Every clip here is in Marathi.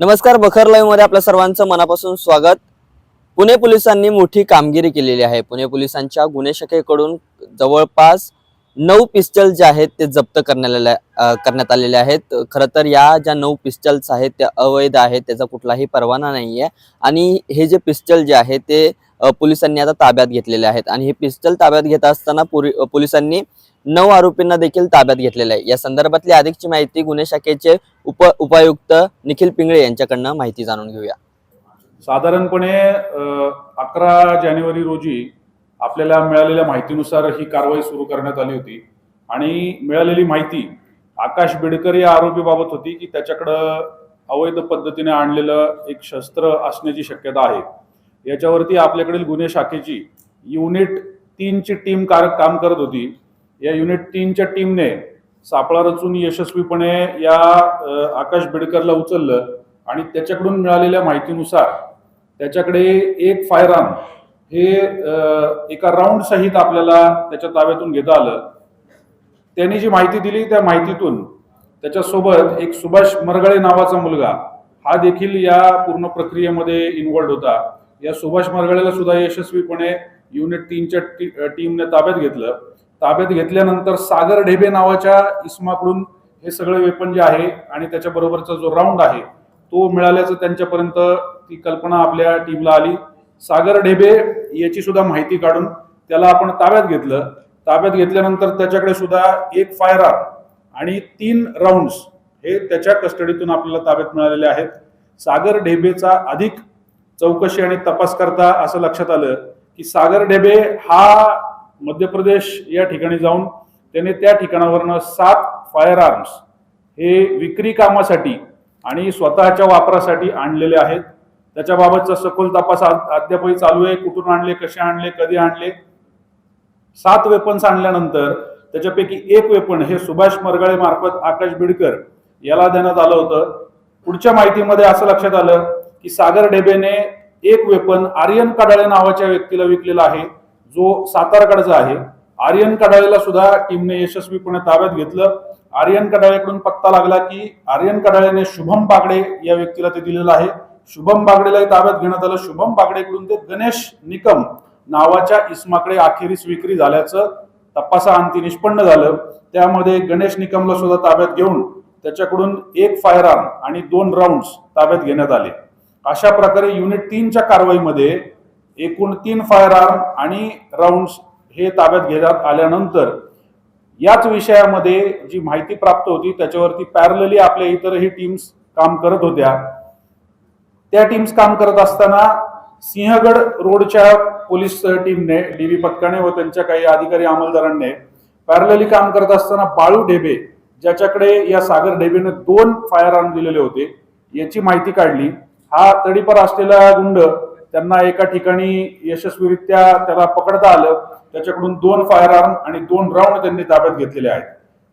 नमस्कार बखर लाईव्हमध्ये आपल्या सर्वांचं मनापासून स्वागत. पुणे पोलिसांनी मोठी कामगिरी केलेली आहे. पुणे पोलिसांच्या गुन्हे शाखेकडून जवळपास नऊ पिस्टल जे आहेत ते जप्त करण्यात करण्यात आलेले आहेत. खरं तर या ज्या नऊ पिस्टल्स आहेत त्या अवैध आहेत त्याचा कुठलाही परवाना नाही आहे आणि हे जे पिस्टल जे आहे ते पोलिसांनी आता ताब्यात घेतलेले आहेत. आणि हे पिस्टल ताब्यात घेत असताना पुरी- पोलिसांनी नऊ आरोपींना देखील ताब्यात घेतलेलं आहे. या संदर्भातली अधिकची माहिती गुन्हे शाखेचे उप उपायुक्त निखिल पिंगळे यांच्याकडनं माहिती जाणून घेऊया. साधारणपणे अकरा जानेवारी रोजी आपल्याला मिळालेल्या माहितीनुसार ही कारवाई सुरू करण्यात आली होती. आणि मिळालेली माहिती आकाश बिडकर या आरोपीबाबत होती की त्याच्याकडं अवैध पद्धतीने आणलेलं एक शस्त्र असण्याची शक्यता आहे. याच्यावरती आपल्याकडील गुन्हे शाखेची युनिट तीनची टीम कार काम करत होती. या युनिट तीनच्या टीमने सापळा रचून यशस्वीपणे या आकाश बिडकरला उचललं आणि त्याच्याकडून मिळालेल्या माहितीनुसार त्याच्याकडे एक फायराम हे एका राऊंड सहित आपल्याला त्याच्या ताब्यातून घेता आलं. त्यांनी जी माहिती दिली त्या माहितीतून त्याच्यासोबत एक सुभाष मरगळे नावाचा मुलगा हा देखील या पूर्ण प्रक्रियेमध्ये इन्वॉल्ड होता. या सुभाष मरगळेला सुद्धा यशस्वीपणे युनिट तीनच्या टी- टीमने ताब्यात घेतलं. ताब्यात घेतल्यानंतर सागर ढेबे नावाच्या इसमाकडून हे सगळे वेपन जे आहे आणि त्याच्याबरोबरचा जो राऊंड आहे तो मिळाल्याचं त्यांच्यापर्यंत ती कल्पना आपल्या टीमला आली. सागर ढेबे याची सुद्धा माहिती काढून त्याला आपण ताब्यात घेतलं. ताब्यात घेतल्यानंतर त्याच्याकडे सुद्धा एक फायर आणि तीन राऊंड्स हे त्याच्या कस्टडीतून आपल्याला ताब्यात मिळालेले आहेत. सागर ढेबेचा अधिक चौकशी आणि तपास करता असं लक्षात आलं की सागर ढेबे हा मध्य प्रदेश या ठिकाणी जाऊन त्याने त्या ठिकाणावरनं सात फायर आर्म्स हे विक्री कामासाठी आणि स्वतःच्या वापरासाठी आणलेले आहेत. त्याच्याबाबतचा सखोल तपास अद्यापही चालू आहे. कुठून आणले कसे आणले कधी आणले? सात वेपन्स आणल्यानंतर त्याच्यापैकी एक वेपन हे सुभाष मरगळे मार्फत आकाश बिडकर याला देण्यात आलं होतं. पुढच्या माहितीमध्ये असं लक्षात आलं की सागर ढेबेने एक वेपन आर्यन कडाळे नावाच्या व्यक्तीला विकलेलं आहे. जो सातारकडचा आहे आर्यन कडाळेला सुद्धा टीमने यशस्वीपणे ताब्यात घेतलं. आर्यन कडाळेकडून पत्ता लागला की आर्यन कडाळेने शुभम बागडे या व्यक्तीला ते दिलेलं आहे. शुभम बागडेलाही ताब्यात घेण्यात आलं. शुभम बागडेकडून ते गणेश निकम नावाच्या इस्माकडे अखेरीस विक्री झाल्याचं तपासाअंती निष्पन्न झालं. त्यामध्ये गणेश निकमला सुद्धा ताब्यात घेऊन त्याच्याकडून एक फायर आर्म आणि दोन राऊंड ताब्यात घेण्यात आले. अशा प्रकारे युनिट तीनच्या कारवाईमध्ये एकूण तीन फायर आर्म आणि राऊंड्स हे ताब्यात घेण्यात आल्यानंतर याच विषयामध्ये जी माहिती प्राप्त होती त्याच्यावरती पॅरलली आपल्या इतरही टीम्स काम करत होत्या. त्या टीम्स काम करत असताना सिंहगड रोडच्या पोलीस टीमने डीबी पथकाने व त्यांच्या काही अधिकारी अंमलदारांनी पॅरलली काम करत असताना बाळू ढेबे ज्याच्याकडे या सागर ढेबेने दोन फायर आर्म दिलेले होते याची माहिती काढली. हा तडीपर असलेला गुंड त्यांना एका ठिकाणी यशस्वीरित्या त्याला पकडता आलं. त्याच्याकडून दोन फायर आर्म आणि दोन राऊंड त्यांनी ताब्यात घेतलेले आहेत.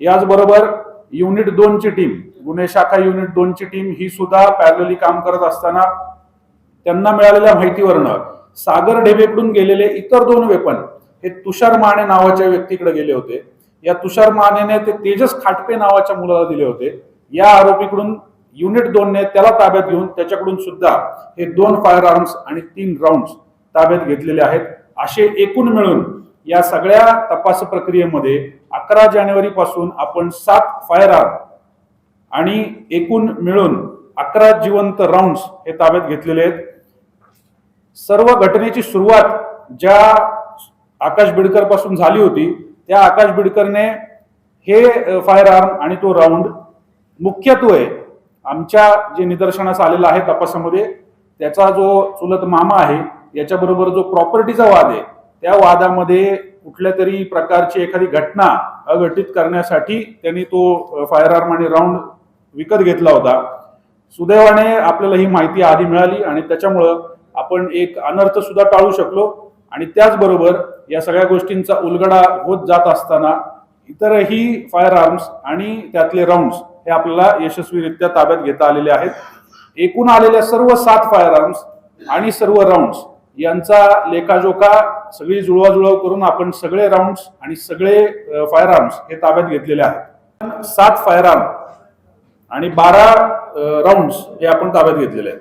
याचबरोबर युनिट दोनची टीम गुन्हे शाखा युनिट दोनची टीम ही सुद्धा पॅरलली काम करत असताना त्यांना मिळालेल्या माहितीवरनं सागर ढेबेकडून गेलेले इतर दोन वेपन हे तुषार माने नावाच्या व्यक्तीकडे गेले होते. या तुषार मानेने ते तेजस खाटपे नावाच्या मुलाला दिले होते. या आरोपीकडून युनिट दोनने त्याला ताब्यात घेऊन त्याच्याकडून सुद्धा हे दोन फायर आर्म्स आणि तीन राऊंड्स ताब्यात घेतलेले आहेत. असे एकूण मिळून या सगळ्या तपास प्रक्रियेमध्ये अकरा जानेवारी पासून आपण सात फायर आर्म आणि एकूण मिळून अकरा जिवंत राऊंड्स हे ताब्यात घेतलेले आहेत. सर्व घटनेची सुरुवात ज्या आकाश बिडकरपासून झाली होती त्या आकाश बिडकरने हे फायर आर्म आणि तो राऊंड मुख्यत्वे आमच्या जे निदर्शनास आलेलं आहे तपासामध्ये त्याचा जो चुलत मामा आहे याच्याबरोबर जो प्रॉपर्टीचा वाद आहे त्या वादामध्ये कुठल्या तरी प्रकारची एखादी घटना अघटित करण्यासाठी त्यांनी तो फायर आर्म आणि राऊंड विकत घेतला होता. सुदैवाने आपल्याला ही माहिती आधी मिळाली आणि त्याच्यामुळं आपण एक अनर्थ सुद्धा टाळू शकलो आणि त्याचबरोबर या सगळ्या गोष्टींचा उलगडा होत जात असताना इतरही फायर आर्म्स आणि त्यातले राऊंड्स हे आपल्याला यशस्वीरित्या ताब्यात घेता आलेले आहेत. एकूण आलेल्या सर्व सात फायर आर्म्स आणि सर्व राऊंड्स यांचा लेखाजोखा सगळी जुळवाजुळव करून आपण सगळे राऊंड्स आणि सगळे फायर आर्म्स हे ताब्यात घेतलेले आहेत. सात फायर आर्म आणि बारा राऊंड हे आपण ताब्यात घेतलेले आहेत.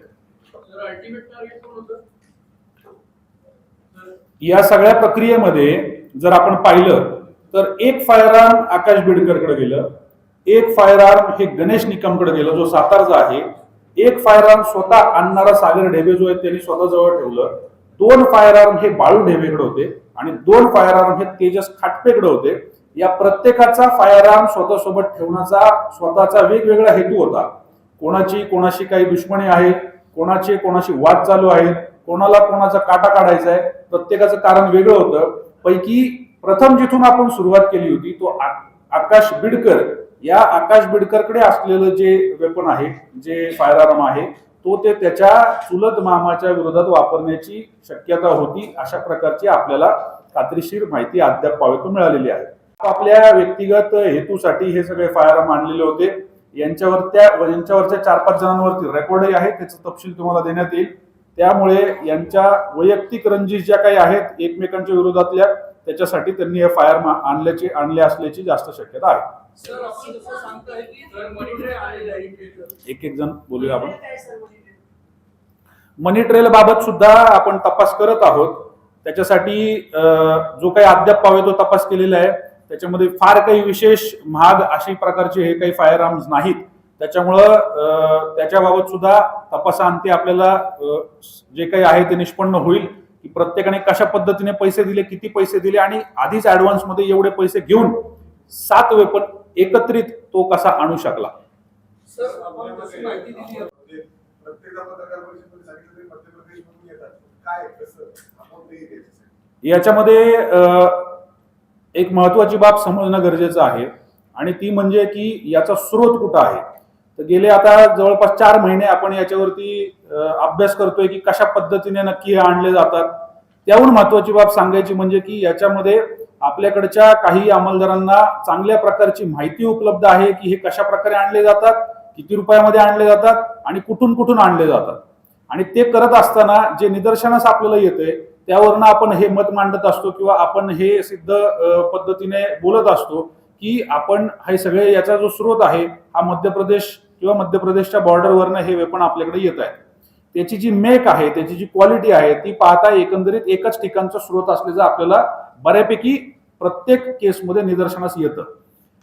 या सगळ्या प्रक्रियेमध्ये जर आपण पाहिलं तर एक फायर आर्म आकाश बिडकरकडे गेलं. एक फायर आर्म हे गणेश निकमकडे गेलं जो सातारचा आहे. एक फायर आर्म स्वतः आणणारा सागर ढेबे जो आहे त्यांनी स्वतः जवळ ठेवलं. दोन फायर आर्म हे बाळू ढेबेकडे होते आणि दोन फायर आर्म हे तेजस खाटपेकडे होते. या प्रत्येकाचा फायर आर्म स्वतःसोबत ठेवण्याचा स्वतःचा वेगवेगळा हेतू होता. कोणाची कोणाशी काही दुश्मनी आहे कोणाचे कोणाशी वाद चालू आहे कोणाला कोणाचा काटा काढायचा आहे प्रत्येकाचं कारण वेगळं होतं. पैकी प्रथम जिथून आपण सुरुवात केली होती तो आकाश बिडकर या आकाश बिडकरकडे असलेलं जे वेपन आहे जे फायर आहे तो ते त्याच्या चुलत मामाच्या विरोधात वापरण्याची शक्यता होती अशा प्रकारची आपल्याला खात्रीशीर माहिती अद्याप पावेतून मिळालेली आहे. आपल्या व्यक्तिगत हेतूसाठी हे सगळे फायर आणलेले होते. यांच्यावर त्या यांच्यावरच्या चार पाच जणांवरती रेकॉर्डही आहे त्याचा तपशील तुम्हाला देण्यात येईल. त्यामुळे यांच्या वैयक्तिक रंजिश ज्या काही आहेत एकमेकांच्या विरोधातल्या त्याच्यासाठी त्यांनी हे फायर आणल्याची आणले असल्याची जास्त शक्यता आहे. एक एक जण बोलूया आपण. मनी ट्रेल बाबत सुद्धा आपण तपास करत आहोत. त्याच्यासाठी जो काही अद्याप पावे तो तपास केलेला आहे. त्याच्यामध्ये फार काही विशेष महाग अशी प्रकारचे हे काही फायर आर्म्स नाहीत. त्याच्यामुळं त्याच्याबाबत सुद्धा तपासाअंती आपल्याला जे काही आहे ते निष्पन्न होईल की प्रत्येकाने कशा पद्धतीने पैसे दिले किती पैसे दिले आणि आधीच ऍडव्हान्समध्ये एवढे पैसे घेऊन सात वेपन एकत्रित तो कसा आणू शकला? सर आपण जशी माहिती दिली आहे, म्हणजे प्रत्येक पत्रकार परिषदेमध्ये सांगितलं तरी मध्य प्रदेशमधून येतात. काय कसं? आपण ते त्याच्यासाठी याच्यामध्ये एक महत्वाची बाब समजणं गरजेचं आहे आणि ती म्हणजे की याचा स्रोत कुठं आहे? तर गेले आता जवळपास चार महिने आपण याच्यावरती अभ्यास करतोय की कशा पद्धतीने नक्की हे आणले जातात. त्याहून महत्वाची बाब सांगायची म्हणजे की याच्यामध्ये आपल्याकडच्या काही अंमलदारांना चांगल्या प्रकारची माहिती उपलब्ध आहे की हे कशा प्रकारे आणले जातात किती रुपयामध्ये आणले जातात आणि कुठून कुठून आणले जातात. आणि ते करत असताना जे निदर्शनास आपल्याला येते त्यावरनं आपण हे मत मांडत असतो किंवा आपण हे सिद्ध पद्धतीने बोलत असतो की आपण हे सगळे याचा जो स्रोत आहे हा मध्य प्रदेश किंवा मध्य प्रदेशच्या बॉर्डरवरनं हे वेपन आपल्याकडे येत आहे. त्याची जी मेक आहे त्याची जी क्वालिटी आहे ती पाहता एकंदरीत एकच ठिकाणचा स्रोत असल्याचं आपल्याला बऱ्यापैकी प्रत्येक केसमध्ये निदर्शनास येतं.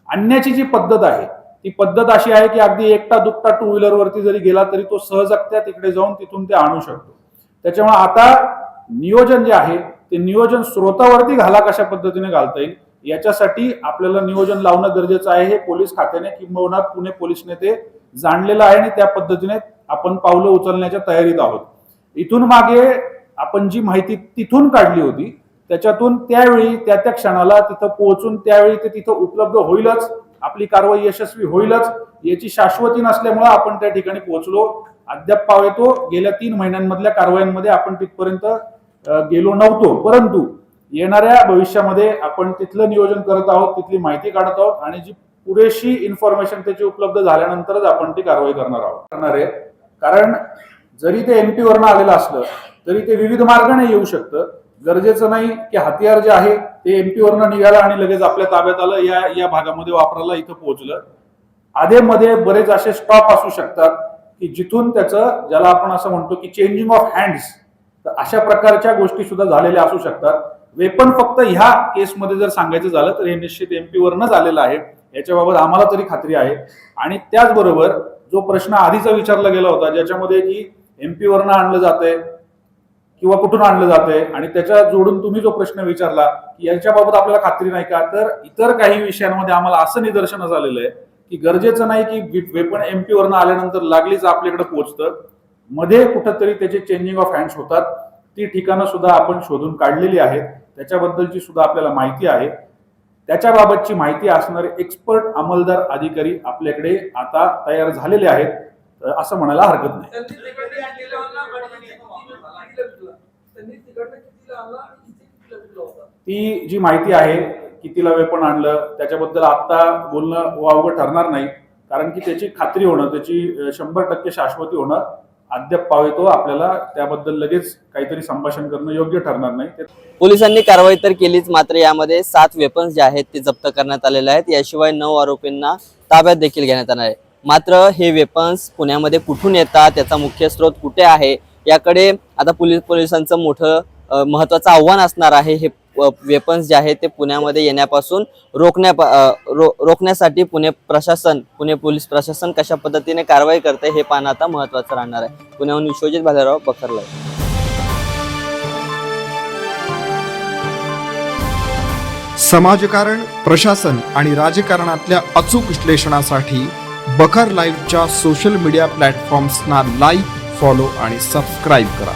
आणण्याची जी पद्धत आहे ती पद्धत अशी आहे की अगदी एकटा दुकटा टू व्हीलरवरती जरी गेला तरी तो सहजगत्या तिकडे जाऊन तिथून ते आणू शकतो. त्याच्यामुळे आता नियोजन जे आहे ते नियोजन स्रोतावरती घाला कशा पद्धतीने घालता येईल याच्यासाठी आपल्याला नियोजन लावणं गरजेचं आहे. हे पोलीस खात्याने किंबहुना पुणे पोलिसने ते जाणलेलं आहे आणि त्या पद्धतीने आपण पावलं उचलण्याच्या तयारीत आहोत. इथून मागे आपण जी माहिती तिथून काढली होती त्याच्यातून त्यावेळी त्या त्या क्षणाला तिथं पोहोचून त्यावेळी ते तिथं उपलब्ध होईलच आपली कारवाई यशस्वी होईलच याची शाश्वती नसल्यामुळे आपण त्या ठिकाणी पोहोचलो. अद्याप पाव येतो. गेल्या तीन महिन्यांमधल्या कारवायांमध्ये आपण तिथपर्यंत गेलो नव्हतो. परंतु येणाऱ्या भविष्यामध्ये आपण तिथलं नियोजन करत आहोत तिथली माहिती काढत आहोत आणि जी पुरेशी इन्फॉर्मेशन त्याची उपलब्ध झाल्यानंतरच आपण ती कारवाई करणार आहोत. करणार आहे. कारण जरी ते एमपी वरनं आलेलं असलं तरी ते विविध मार्गाने येऊ शकतं. गरजेचं नाही की हतियार जे आहे ते एमपी वरनं निघालं आणि लगेच आपल्या ताब्यात आलं या या भागामध्ये वापरायला इथं पोहोचलं. आधेमध्ये बरेच असे स्टॉप असू शकतात की जिथून त्याचं ज्याला आपण असं म्हणतो की चेंजिंग ऑफ हँड्स तर अशा प्रकारच्या गोष्टी सुद्धा झालेल्या असू शकतात. वेपन फक्त ह्या केसमध्ये जर सांगायचं झालं तर हे निश्चित एमपी वरनच आलेलं आहे. याच्याबाबत आम्हाला तरी खात्री आहे. आणि त्याचबरोबर जो प्रश्न आधीचा विचारला गेला होता ज्याच्यामध्ये की एमपी वरनं आणलं जाते किंवा कुठून आणलं जाते आणि त्याच्या जोडून तुम्ही जो प्रश्न विचारला की याच्याबाबत आपल्याला खात्री नाही का? तर इतर काही विषयांमध्ये आम्हाला असं निदर्शन झालेलं आहे की गरजेचं नाही की वेपन एमपी वरनं आल्यानंतर लागलीच आपल्याकडे पोहोचतं. मध्ये कुठंतरी त्याचे चेंजिंग ऑफ हँड्स होतात. ती ठिकाणं सुद्धा आपण शोधून काढलेली आहेत. त्याच्याबद्दलची सुद्धा आपल्याला माहिती आहे. त्याच्याबाबतची माहिती असणारे एक्सपर्ट अंमलदार अधिकारी आपल्याकडे आता तयार झालेले आहेत. असं म्हणायला हरकत नाही. ती जी माहिती आहे कितीला वेपण आणलं त्याच्याबद्दल आत्ता बोलणं वावगं ठरणार नाही. कारण की त्याची खात्री होणं त्याची शंभर टक्के शाश्वती होणं अद्याप पावेतो आपल्याला त्याबद्दल लगेच काहीतरी संभाषण करणं योग्य ठरणार नाही. पोलिसांनी कारवाई तर केलीच मात्र यामध्ये सात वेपन्स जे आहेत ते जप्त करण्यात आलेले आहेत. याशिवाय नऊ आरोपींना ताब्यात देखील घेण्यात येणार आहे. मात्र हे वेपन्स पुण्यामध्ये कुठून येतात त्याचा मुख्य स्रोत कुठे आहे याकडे आता पोलीस पोलिसांचं मोठं महत्वाचं महत्त्वाचं आव्हान असणार आहे हे वेपन्स जे आहेत ते पुण्यामध्ये येण्यापासून रोखण्या रो रोखण्यासाठी पुणे प्रशासन पुणे पोलीस प्रशासन कशा पद्धतीने कारवाई करते हे पाहणं आता महत्त्वाचं राहणार आहे. पुण्याहून विश्वजित भालेराव बखरला समाजकारण प्रशासन आणि राजकारणातल्या अचूक विश्लेषणासाठी बखर लाईव्हच्या सोशल मीडिया प्लॅटफॉर्म्सना लाईक फॉलो आणि सबस्क्राईब करा.